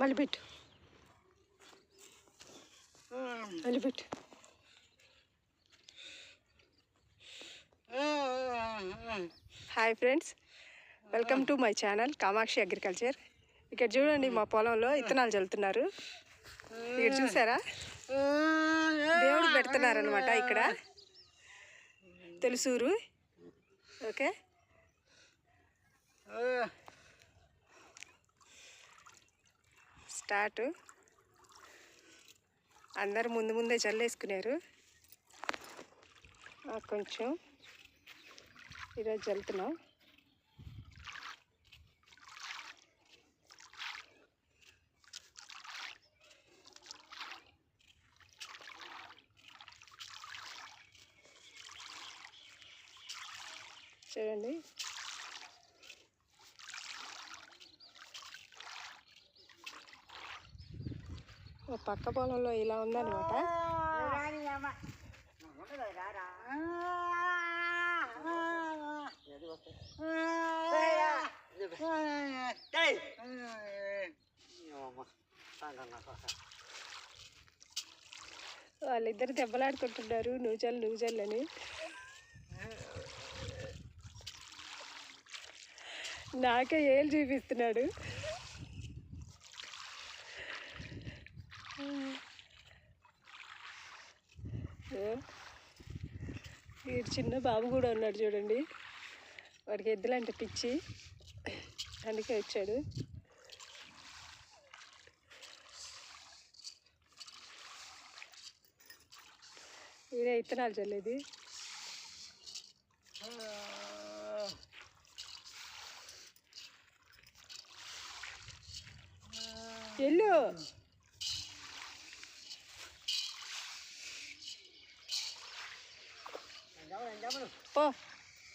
మళ్ళీ పెట్టు. మళ్ళీ పెట్టు. Hi friends welcome to my channel Kamakshi agriculture. ఇక్కడ చూడండి మా పొలంలో ఇత్తనాలు చల్లుతున్నారు ఇక్కడ చూసారా? దేవుడు పెడుతున్నారనమాట ఇక్కడ. తెలుసూరు. ఓకే? స్టార్ట్. అందరు ముందు ముందే జల్లేసుకున్నారు కొంచెం ఈరోజు జల్లుతున్నాం. చూడండి. పక్క పొలంలో ఇలా ఉందన్నమాట. వాళ్ళిద్దరు దెబ్బలాడుకుంటున్నారు నూజల్ నూజల్ అని. నాకే ఏళ్ళు చూపిస్తున్నాడు. వీడు చిన్న బాబు కూడా ఉన్నాడు చూడండి. వాడికి ఎద్దులంటే పిచ్చి. అందుకే వచ్చాడు. వీడే ఇత్తనాలు చల్లేది. ఎల్లు! పో.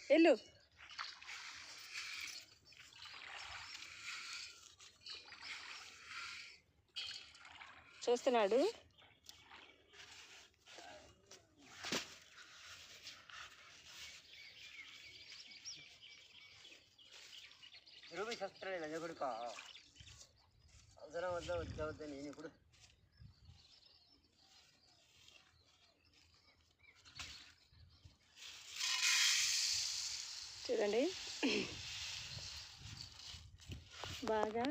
ఎల్లు చూస్తున్నాడు. రూపీ సస్త్రాలు ఎదుగుడుకో అవసరం వద్ద వద్ద నేను ఇప్పుడు చూడండి. బాగా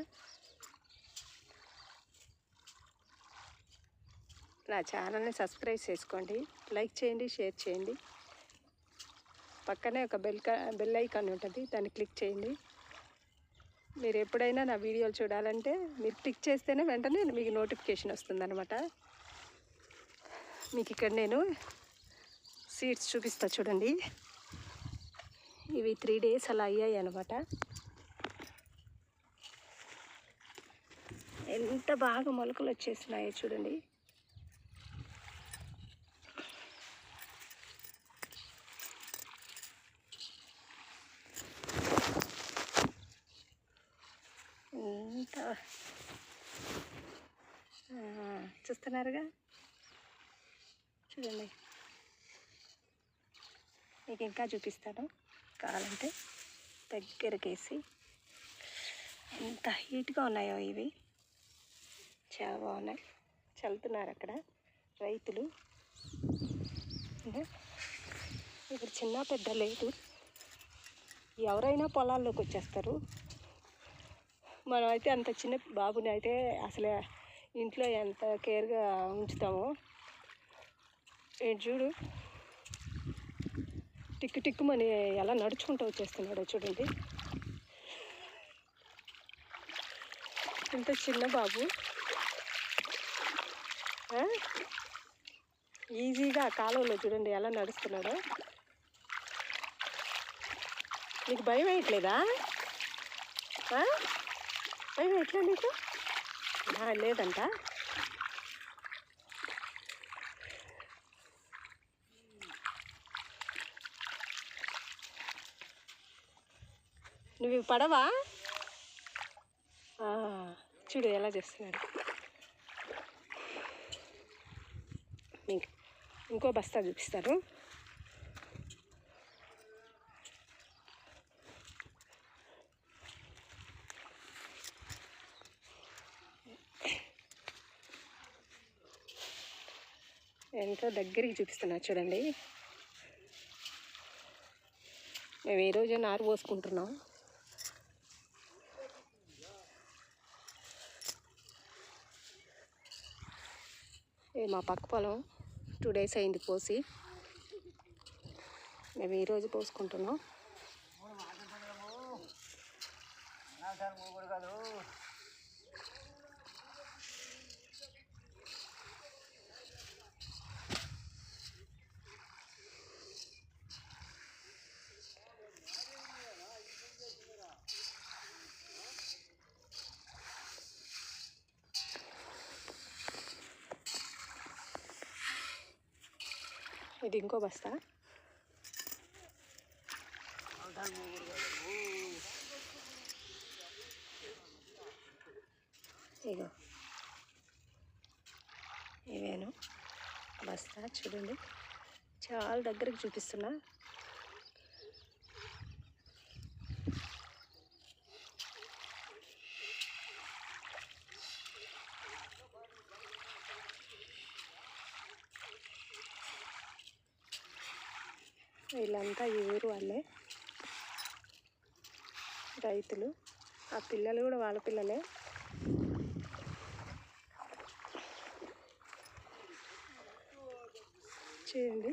నా ఛానల్ని సబ్స్క్రైబ్ చేసుకోండి. లైక్ చేయండి షేర్ చేయండి. పక్కనే ఒక బెల్ బెల్ ఐకాన్ ఉంటుంది దాన్ని క్లిక్ చేయండి. మీరు ఎప్పుడైనా నా వీడియోలు చూడాలంటే మీరు క్లిక్ చేస్తేనే వెంటనే మీకు నోటిఫికేషన్ వస్తుందన్నమాట. మీకు ఇక్కడ నేను సీట్స్ చూపిస్తా చూడండి. ఇవి త్రీ డేస్ అలా అయ్యాయి అనమాట ఎంత బాగా మొలకలు వచ్చేసినాయో చూడండి. ఎంత? చూస్తున్నారుగా? చూడండి. మీకు ఇంకా చూపిస్తాను. కావాలంటే దగ్గరకేసి ఎంత హీట్గా ఉన్నాయో ఇవి. చాలా బాగున్నాయి. చల్లుతున్నారు అక్కడ రైతులు. అంటే ఇప్పుడు చిన్న పెద్ద లేదు. ఎవరైనా పొలాల్లోకి వచ్చేస్తారు. మనం అయితే అంత చిన్న బాబుని అయితే అసలే ఇంట్లో ఎంత కేర్గా ఉంచుతామో. చూడు. టిక్కు టిక్కుమని ఎలా నడుచుకుంటూ వచ్చేస్తున్నాడో చూడండి. ఇంత చిన్న బాబు. ఈజీగా ఆ చూడండి ఎలా నడుస్తున్నాడో. నీకు భయం వేయట్లేదా? భయం ఎట్లా నీకు? ఆ, లేదంట. నువ్వు ఇవి పడవా? చూడు ఎలా చేస్తున్నాడు. మీకు ఇంకో బస్తా చూపిస్తారు. ఎంతో దగ్గరికి చూపిస్తున్నా చూడండి. మేము ఈరోజు నారు పోసుకుంటున్నాం. ఇది మా పక్క పొలం టూ డేస్ అయింది పోసి మేము ఈరోజు పోసుకుంటున్నాం. ఇది ఇంకో బస్తా. ఇగో. ఇవేను. బస్తా చూడండి. చాలా దగ్గరికి చూపిస్తున్నా. వీళ్ళంతా ఈ ఊరు వాళ్ళే. రైతులు. ఆ పిల్లలు కూడా వాళ్ళ పిల్లలే. చేయండి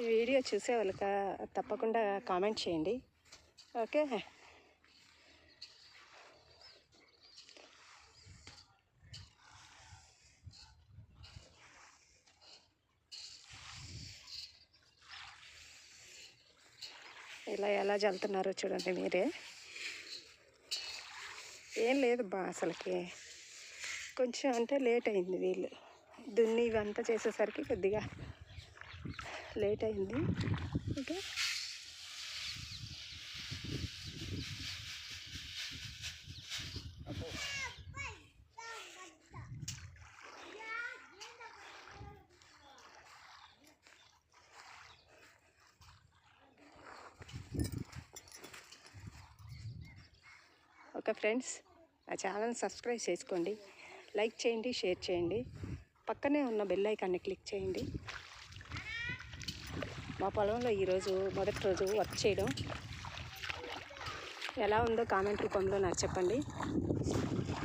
ఈ వీడియో చూసే వాళ్ళకి తప్పకుండా కామెంట్ చేయండి. ఓకే. ఇలా ఎలా చల్లుతున్నారో చూడండి మీరే. ఏం లేదు బా అసలుకి. కొంచెం అంటే లేట్ అయింది వీళ్ళు. దున్ని ఇవంతా చేసేసరికి కొద్దిగా లేట్ అయింది. ఇంకా ఓకే ఫ్రెండ్స్ నా ఛానల్ సబ్స్క్రైబ్ చేసుకోండి. లైక్ చేయండి షేర్ చేయండి. పక్కనే ఉన్న బెల్ ఐకాన్ని క్లిక్ చేయండి. మా పొలంలో ఈరోజు మొదటి రోజు వర్క్ చేయడం. ఎలా ఉందో కామెంట్ రూపంలో నాకు చెప్పండి.